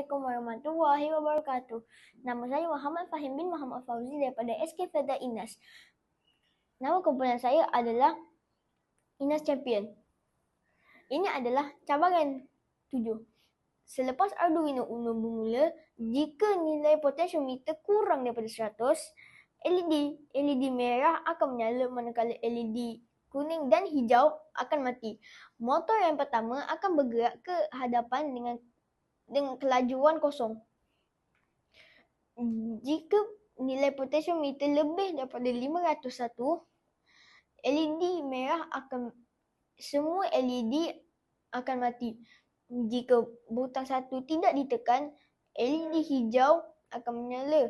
warahmatullahi wabarakatuh. Nama saya Muhammad Fahim bin Muhammad Fauzi daripada SK Feda Inas. Nama kumpulan saya adalah Inas Champion. Ini adalah cabaran tujuh. Selepas Arduino Uno bermula, jika nilai potentiometer kurang daripada 100, LED LED merah akan menyala manakala LED kuning dan hijau akan mati. Motor yang pertama akan bergerak ke hadapan dengan dengan kelajuan kosong. Jika nilai potentiometer lebih daripada 501, LED merah akan semua LED akan mati. Jika butang satu tidak ditekan, LED hijau akan menyala.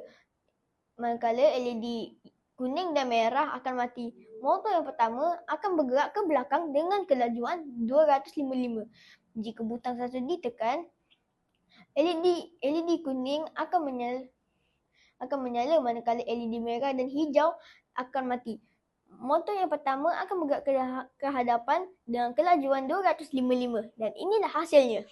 Manakala LED kuning dan merah akan mati. Motor yang pertama akan bergerak ke belakang dengan kelajuan 255. Jika butang satu ditekan, LED LED kuning akan menyala akan menyala manakala LED merah dan hijau akan mati. Motor yang pertama akan bergerak ke, ke hadapan dengan kelajuan 255 dan inilah hasilnya.